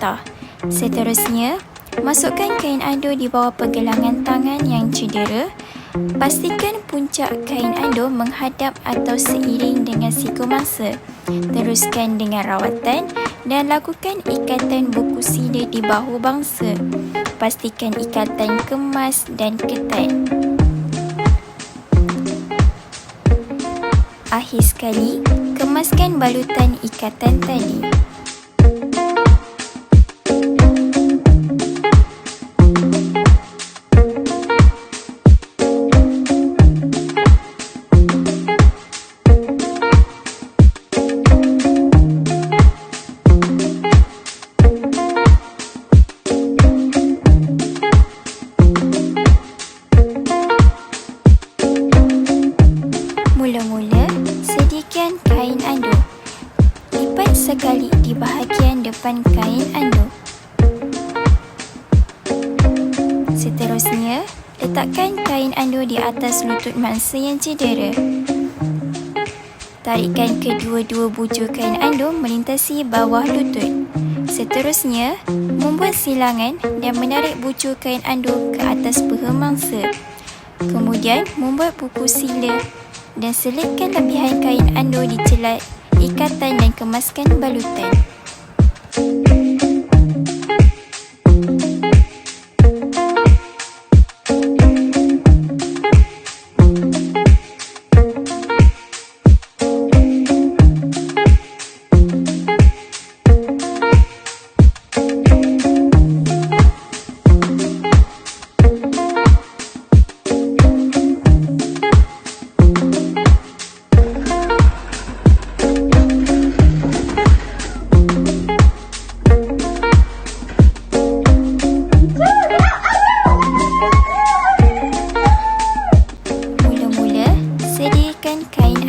patah. Seterusnya, masukkan kain ando di bawah pergelangan tangan yang cedera. Pastikan puncak kain ando menghadap atau seiring dengan siku masa. Teruskan dengan rawatan dan lakukan ikatan buku sila di bahu bangsa. Pastikan ikatan kemas dan ketat. Akhir sekali, kemaskan balutan ikatan tadi. Mula-mula, sediakan kain ando. Lipat sekali di bahagian depan kain ando. Seterusnya, letakkan kain ando di atas lutut mangsa yang cedera. Tarikkan kedua-dua bujur kain ando melintasi bawah lutut. Seterusnya, membuat silangan dan menarik bujur kain ando ke atas peha mangsa. Kemudian, membuat buku sila dan selitkan lebihan kain ando di celat ikatan dan kemaskan balutan.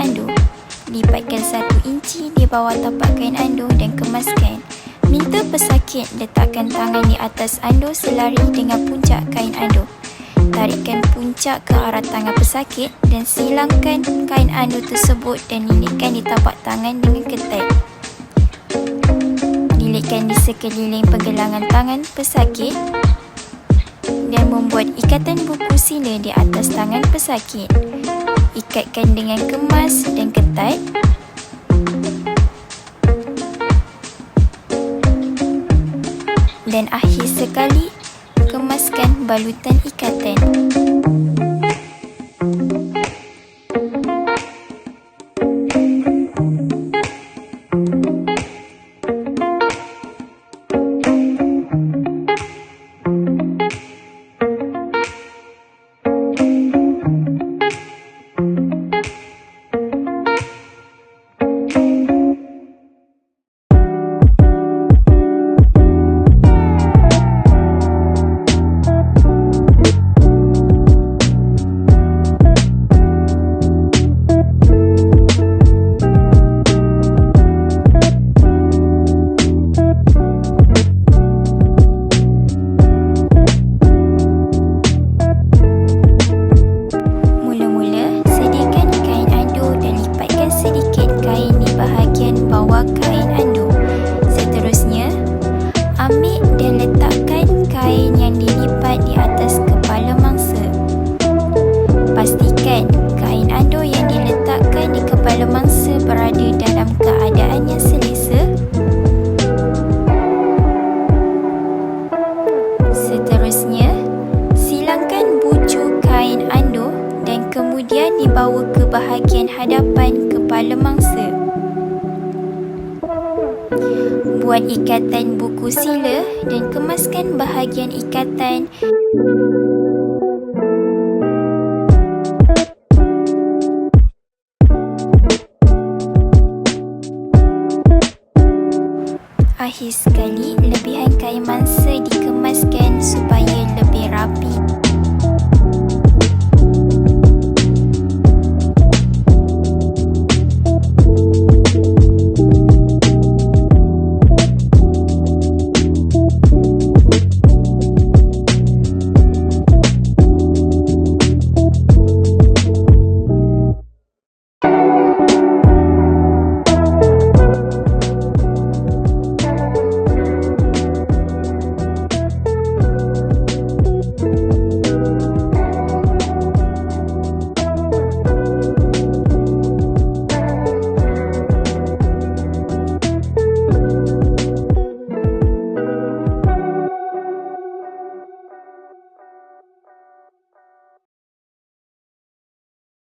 Ando. Lipatkan satu inci di bawah tapak kain ando dan kemaskan. Minta pesakit letakkan tangan di atas ando selari dengan puncak kain ando. Tarikkan puncak ke arah tangan pesakit dan silangkan kain ando tersebut dan lilitkan di tapak tangan dengan ketat. Lilitkan di sekeliling pergelangan tangan pesakit dan membuat ikatan buku sila di atas tangan pesakit. Ikatkan dengan kemas dan ketat. Dan akhir sekali, kemaskan balutan ikatan. Dibawa ke bahagian hadapan kepala mangsa. Buat ikatan buku sila dan kemaskan bahagian ikatan Akhir sekali, lebihan kain mangsa dikemaskan supaya lebih rapi.